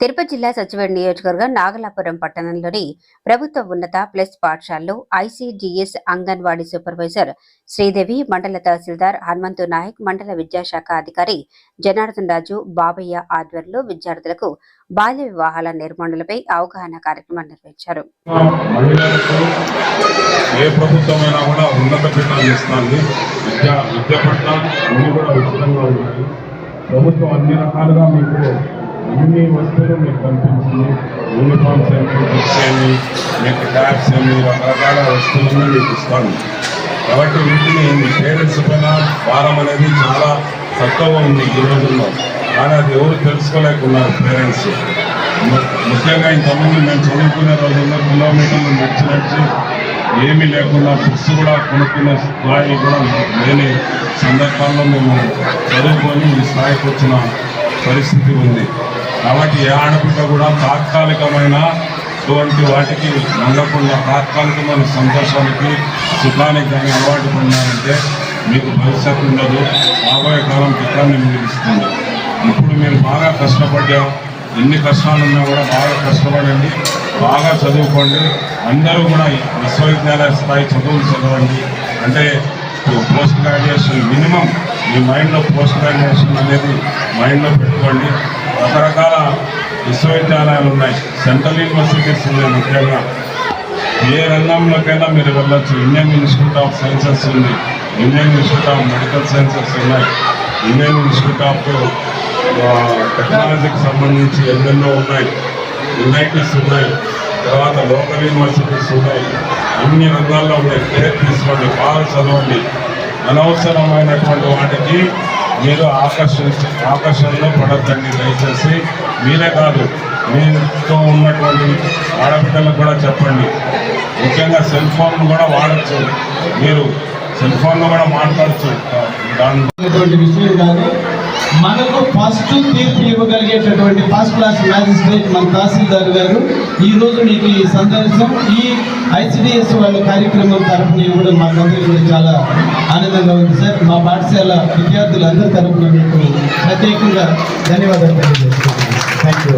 తిరుపతి జిల్లా సచివాలయ నియోజకవర్గం నాగలాపురం పట్టణంలోని ప్రభుత్వ ఉన్నత ప్లస్ పాఠశాలలో ఐసీడీఎస్ అంగన్వాడీ సూపర్వైజర్ శ్రీదేవి మండల తహసీల్దార్ హనుమంతు నాయక్ మండల విద్యాశాఖ అధికారి జనార్దన్ రాజు బాబయ్య ఆధ్వర్యంలో విద్యార్థులకు బాల్య వివాహాల నిర్మూలనపై అవగాహన కార్యక్రమం నిర్వహించారు. ఏ ప్రభుత్వమైనా కూడా ఉన్నత పీఠాలు ఇస్తుంది విద్య విద్య పట్ల కూడా ఉచితంగా ఉన్నాయి ప్రభుత్వం అన్ని రకాలుగా మీకు అన్ని వస్తువులు మీకు కనిపించింది యూనిఫామ్స్ ఏమి బుక్స్ ఏమి మీకు ట్యాబ్స్ ఏమి రకరకాల వస్తువులను మీకు ఇస్తాను కాబట్టి వీటిని మీ పేరెంట్స్ పైన భారం అనేది చాలా తక్కువ ఉంది ఈ రోజుల్లో. కానీ అది ఎవరు తెలుసుకోలేకున్నారు పేరెంట్స్ ము- ముఖ్యంగా ఇంతకుముందు మేము చదువుకునే రోజుల్లో కిలోమీటర్లు నడిచి నడిచి ఏమీ లేకుండా బుక్స్ కూడా కొనుక్కునే స్థాయి కూడా లేని సందర్భాల్లో మేము చదువుకొని ఈ స్థాయికి వచ్చిన పరిస్థితి ఉంది. కాబట్టి ఏ ఆడపిల్ల కూడా తాత్కాలికమైన ఇటువంటి వాటికి ఉండకుండా తాత్కాలికమైన సంతోషానికి సుఖానికి కానీ అలవాటు పడినారంటే మీకు భవిష్యత్తు ఉండదు. రాబోయే కాలం దుఃఖాన్ని మిగిలిస్తుంది ఇప్పుడు మీరు బాగా కష్టపడ్డా ఎన్ని కష్టాలున్నా కూడా బాగా కష్టపడండి బాగా చదువుకోండి. అందరూ కూడా విశ్వవిద్యాలయ స్థాయి చదువులు చదవండి. అంటే పోస్ట్ గ్రాడ్యుయేషన్ మినిమం మీ మైండ్లో పోస్ట్ గ్రాడ్యుయేషన్ అనేది మైండ్లో పెట్టుకోండి. రకరకాల విశ్వవిద్యాలయాలు ఉన్నాయి. సెంట్రల్ యూనివర్సిటీస్ ఉన్నాయి ముఖ్యంగా. ఏ రంగంలోకైనా మీరు వెళ్ళొచ్చు. ఇండియన్ ఇన్స్టిట్యూట్ ఆఫ్ సైన్సెస్ ఉంది. Indian institute of medical sciences ఉన్నాయి. ఇండియన్ ఇన్స్టిట్యూట్ ఆఫ్ టెక్నాలజీకి సంబంధించి ఎన్నెన్నో ఉన్నాయి. యునైటెడ్స్ ఉన్నాయి. తర్వాత లోకల్ యూనివర్సిటీస్ ఉన్నాయి. అన్ని రంగాల్లో ఉన్నాయి పేరు తీసుకోండి బాగా చదవండి. అనవసరమైనటువంటి వాటికి మీరు ఆకర్షించి ఆకర్షణలో పడద్దండి. దయచేసి మీరే కాదు మీతో ఉన్నటువంటి ఆడబిడ్డలకు కూడా చెప్పండి. ముఖ్యంగా సెల్ ఫోన్ కూడా వాడచ్చు. మీరు సెల్ ఫోన్లో కూడా మాట్లాడచ్చు. దాని విషయం కానీ మనకు ఫస్ట్ తీర్పు ఇవ్వగలిగేటటువంటి ఫస్ట్ క్లాస్ మ్యాజిస్ట్రేట్ మన తహసీల్దార్ గారు. ఈరోజు మీకు ఈ సందర్శనం ఈ ఐసిడిఎస్ వాళ్ళ కార్యక్రమం తరఫున ఇవ్వడం మాకందరికీ కూడా చాలా ఆనందంగా ఉంది సార్. మా పాఠశాల విద్యార్థులందరి తరఫున మీకు ప్రత్యేకంగా ధన్యవాదాలు తెలియజేస్తున్నాను. Thank you